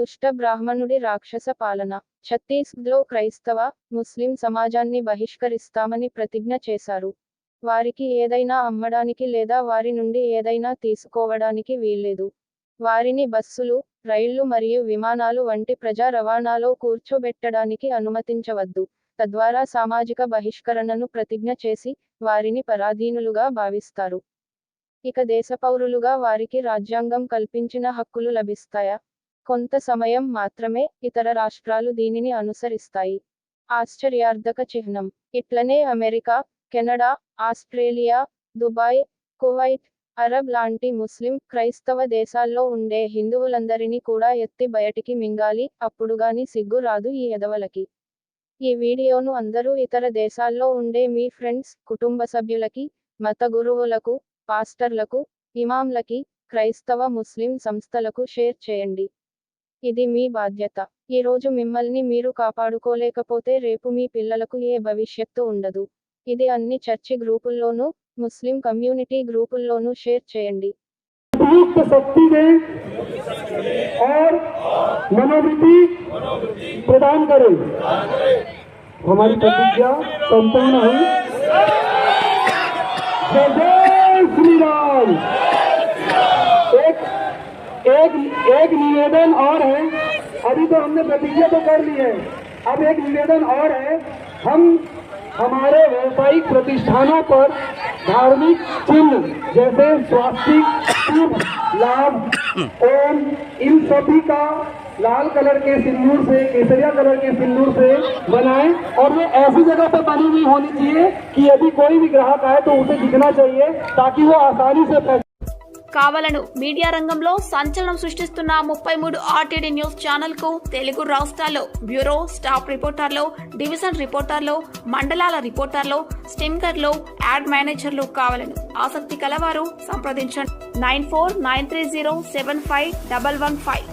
దుష్ట బ్రాహ్మణుడి రాక్షస పాలన. ఛత్తీస్గఢ్లో క్రైస్తవ ముస్లిం సమాజాన్ని బహిష్కరిస్తామని ప్రతిజ్ఞ చేశారు. వారికి ఏదైనా అమ్మడానికి లేదా వారి నుండి ఏదైనా తీసుకోవడానికి వీల్లేదు. వారిని బస్సులు రైళ్ళు మరియు విమానాలు వంటి ప్రజా రవాణాలో కూర్చోబెట్టడానికి అనుమతించవద్దు. తద్వారా సామాజిక బహిష్కరణను ప్రతిజ్ఞ చేసి వారిని పరాధీనులుగా భావిస్తారు. ఇక దేశపౌరులుగా వారికి రాజ్యాంగం కల్పించిన హక్కులు లభిస్తాయా? కొంత సమయం మాత్రమే ఇతర రాష్ట్రాలు దీనిని అనుసరిస్తాయి. ఆశ్చర్యార్థక చిహ్నం. ఇట్లనే America Canada Australia Dubai Kuwait Arab లాంటి ముస్లిం క్రైస్తవ దేశాల్లో ఉండే హిందువులందరినీ కూడా ఎత్తి బయటికి మింగాలి అప్పుడుగాని సిగ్గు రాదు ఈ ఎదవలకి. ఈ వీడియోను అందరూ ఇతర దేశాల్లో ఉండే మీ ఫ్రెండ్స్ కుటుంబ సభ్యులకి మత గురువులకు పాస్టర్లకు ఇమాంలకి క్రైస్తవ ముస్లిం సంస్థలకు షేర్ చేయండి. ఇది మీ బాధ్యత ఈ రోజు మిమ్మల్ని మీరు కాపాడుకోలేకపోతే రేపు మీ పిల్లలకు ఏ భవిష్యత్తు ఉండదు ఇది అన్ని చర్చి గ్రూపుల్లోనూ ముస్లిం కమ్యూనిటీ గ్రూపుల్లోనూ షేర్ చేయండి उपयुक्त शक्ति दें और मनोवृत्ति प्रदान करें हमारी प्रतिज्ञा संपन्न हुई जय जय श्री राम एक एक एक निवेदन और है। अभी तो हमने प्रतिज्ञा तो कर ली है। अब एक निवेदन और है। हम, हमारे व्यावसायिक प्रतिष्ठानों पर धार्मिक चिन्ह, जैसे स्वास्थ्य शुभ लाभ, ओम, इन सभी का लाल कलर के सिंदूर से, केसरिया कलर के सिंदूर से बनाएँ। और वो ऐसी जगह पर बनी हुई होनी चाहिए कि यदि कोई भी ग्राहक आए तो उसे दिखना चाहिए, ताकि वो आसानी से కావలను మీడియా రంగంలో సంచలనం సృష్టిస్తున్న ముప్పై మూడు ఆర్టీడీ న్యూస్ ఛానల్కు తెలుగు రాష్ట్రాల్లో బ్యూరో స్టాఫ్ రిపోర్టర్లు డివిజన్ రిపోర్టర్లు మండలాల రిపోర్టర్లు స్టింకర్లు యాడ్ మేనేజర్లు కావాలను ఆసక్తి కలవారు సంప్రదించండి. Nine four nine three zero seven five double one five.